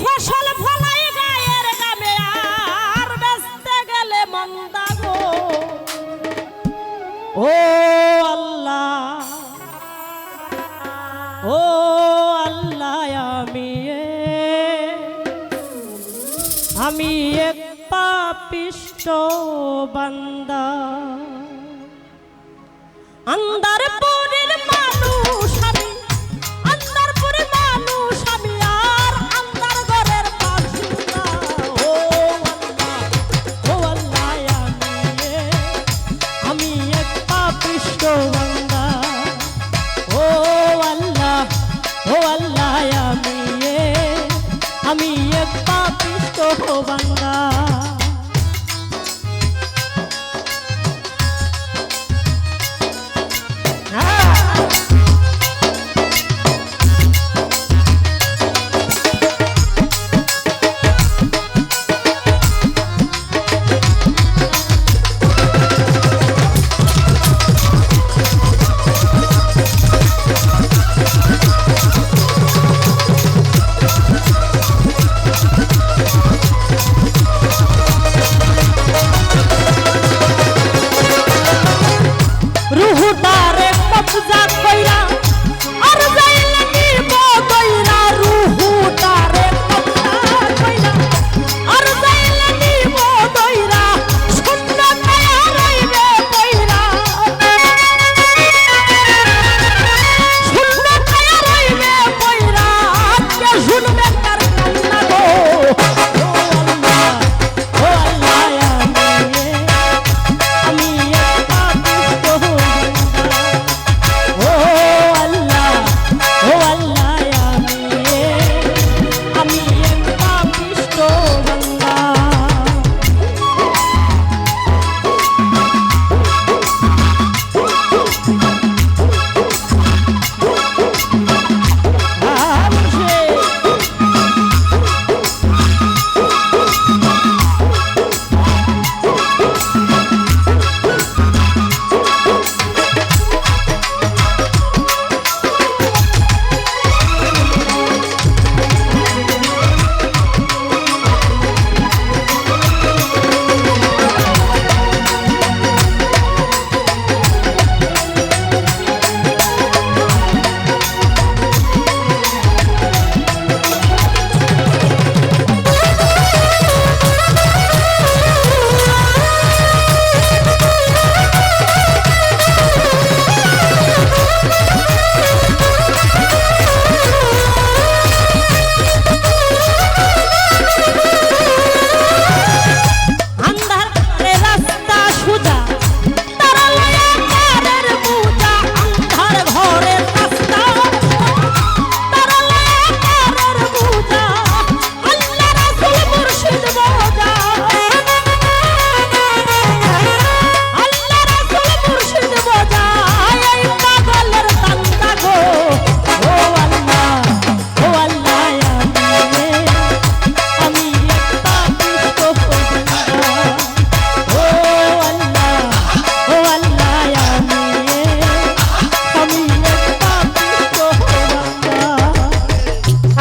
ফসল ফলাই গায়ের নামে আর বেচতে গেলে মন্দা গো। ও আল্লাহ ও আল্লাহ, আমি আমি এক পাপিষ্ট বান্দা। আন্দার আমি এক পাপিষ্ট বাংলা Zapoira.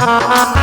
Música